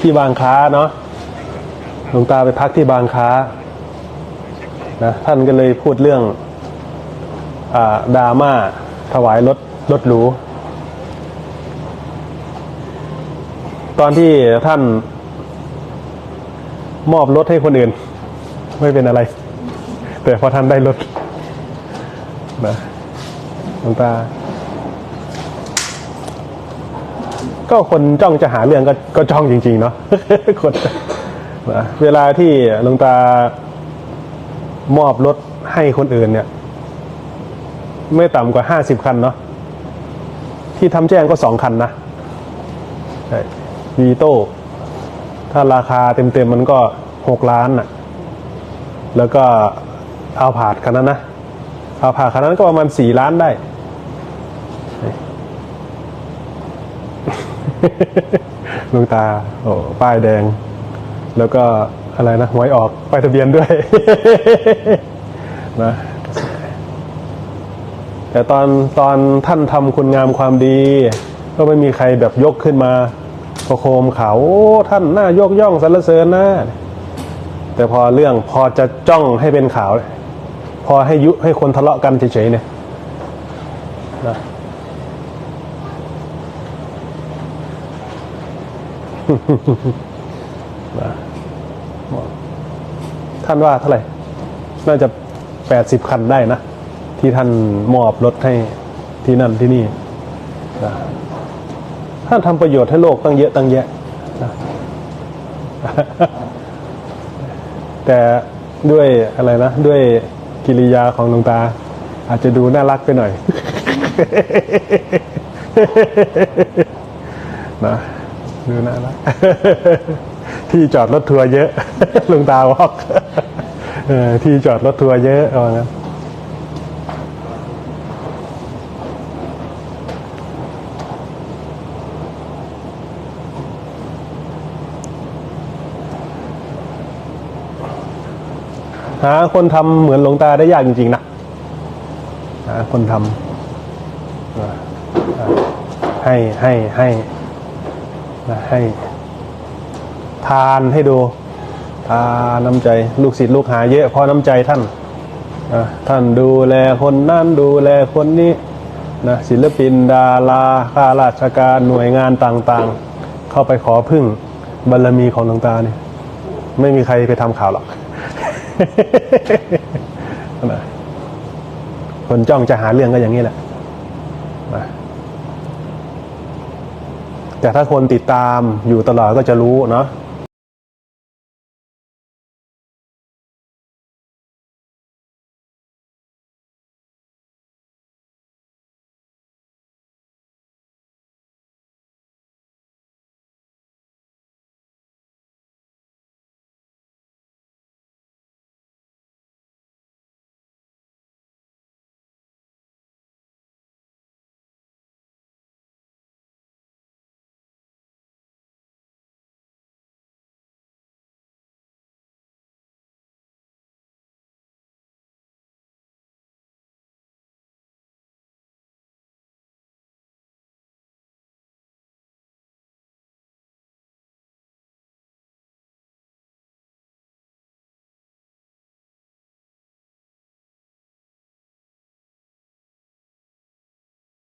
ที่บางค้าเนาะหลวงตาไปพักที่บางค้านะท่านก็เลยพูดเรื่องอดราม่าถวายรถรถหรูตอนที่ท่านมอบรถให้คนอื่น ไม่เป็นอะไร แต่พอท่านได้รถนะหลวงตา ก็คนจ้องจะหาเรื่องก็ก็จ้องจริง ๆ เนาะคนเวลาที่หลวงตามอบรถให้คนอื่นเนี่ย ไม่ต่ำกว่าห้าสิบคันเนาะที่ทำแจ้งก็สองคันนะวีโต้ถ้าราคาเต็มๆมันก็หกล้านน่ะแล้วก็เอาผาดคันนั้นนะเอาผาดคันนั้นก็ประมาณสี่ล้านได้ ดวงตา โอ้ป้ายแดง แล้วก็อะไรนะหวยออกป้ายทะเบียนด้วย นะ แต่ตอนตอนท่านทำคุณงามความดี ก็ไม่มีใครแบบยกขึ้นมาประโคมเขาโอ้ท่านน่ายกย่องสรรเสริญนะ แต่พอเรื่องพอจะจ้องให้เป็นข่าว พอให้ยุให้คนทะเลาะกันเฉยๆเนี่ยนะ ท่านว่าเท่าไหร่ น่าจะแปดสิบคันได้นะ ที่ท่านมอบรถให้ที่นั่นที่นี่นะท่านทำประโยชน์ให้โลกตั้งเยอะตั้งแยะนะแต่ด้วยอะไรนะ ด้วยกิริยาของหลวงตา อาจจะดูน่ารักไปหน่อยนะ ดูน่ารักที่จอดรถทัวร์เยอะหลุงตาบอกที่จอดรถทัวร์เยอะเอางั้นหาคนทำเหมือนหลวงตาได้ยากจริง ๆ นะหาคนทำให้ให้ให้ ให้ ทานให้ดูทานน้ำใจลูกศิษย์ลูกหาเยอะเพราะน้ำใจท่านอะท่านดูแลคนนั่นดูแลคนนี้นะศิลปินดาราข้าราชการหน่วยงานต่างๆ เข้าไปขอพึ่งบารมีของหลวงตาเนี่ยไม่มีใครไปทำข่าวหรอกคนจ้องจะหาเรื่องก็อย่างนี้แหละ แต่ถ้าคนติดตามอยู่ตลอดก็จะรู้เนาะ